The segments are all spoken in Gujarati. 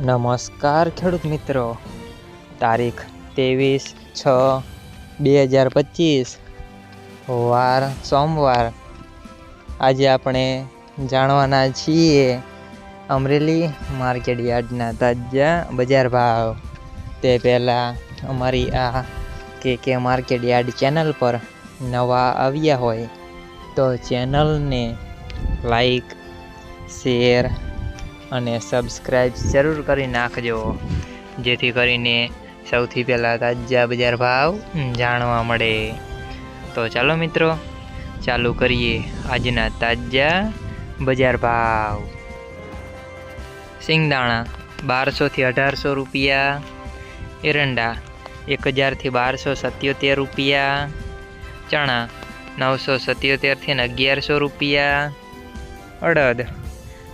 નમસ્કાર ખેડૂત મિત્રો. તારીખ ત્રેવીસ છ બે હજાર પચીસ. વાર સોમવાર. આજે આપણે જાણવાના છીએ અમરેલી માર્કેટ યાર્ડના તાજા બજાર ભાવ. તે પહેલાં અમારી આ કે કે માર્કેટ યાર્ડ ચેનલ પર નવા આવ્યા હોય તો ચેનલને લાઈક, શેર અને સબસ્ક્રાઈબ જરૂર કરી નાખજો. જેથી કરીને સૌથી પહેલાં તાજા બજાર ભાવ જાણવા મળે. તો ચાલો મિત્રો, ચાલુ કરીએ આજના તાજા બજાર ભાવ. સિંગદાણા બારસોથી અઢારસો રૂપિયા. એરંડા એક હજારથી બારસો સત્યોતેર રૂપિયા. ચણા નવસો સત્યોતેરથી અગિયારસો રૂપિયા. અડદ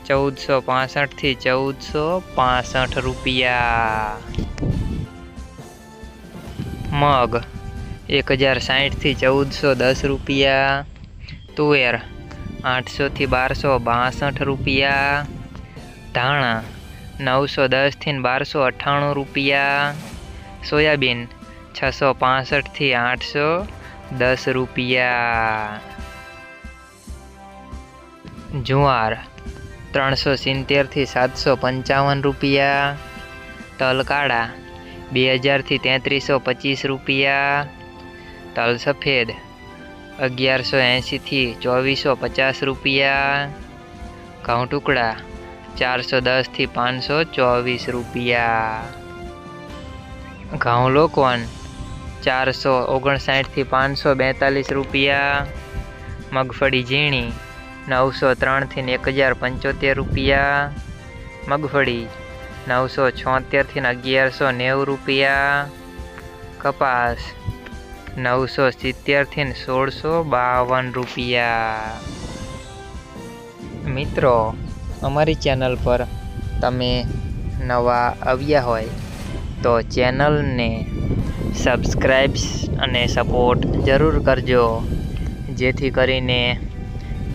ચૌદસો પાસઠથી ચૌદસો પાસઠ રૂપિયા. મગ એક હજાર સાહીઠથી ચૌદસો દસ રૂપિયા. તુવેર આઠસોથી બારસો બાસઠ રૂપિયા. ધાણા નવસો દસથી બારસો અઠ્ઠાણું રૂપિયા. સોયાબીન છસો પાસઠથી આઠસો દસ રૂપિયા. જુવાર ત્રણસો સિત્તેરથી સાતસો પંચાવન રૂપિયા. તલ કાળા બે હજારથી તેત્રીસો પચીસ રૂપિયા. તલ સફેદ અગિયારસો એંશીથી ચોવીસો પચાસ રૂપિયા. ઘઉં ટુકડા ચારસો દસથી પાંચસો ચોવીસ રૂપિયા. ઘઉં લોકવન ચારસો ઓગણસાઠથી પાંચસો બેતાલીસ રૂપિયા. મગફળી ઝીણી નવસો ત્રણથી એક હજાર પંચોતેર રૂપિયા. મગફળી નવસો છોતેરથી અગિયારસો નેવું રૂપિયા. કપાસ નવસો સિત્તેરથી સોળસો બાવન રૂપિયા. મિત્રો, અમારી ચેનલ પર તમે નવા આવ્યા હોય તો ચેનલને સબસ્ક્રાઈબ્સ અને સપોર્ટ જરૂર કરજો. જેથી કરીને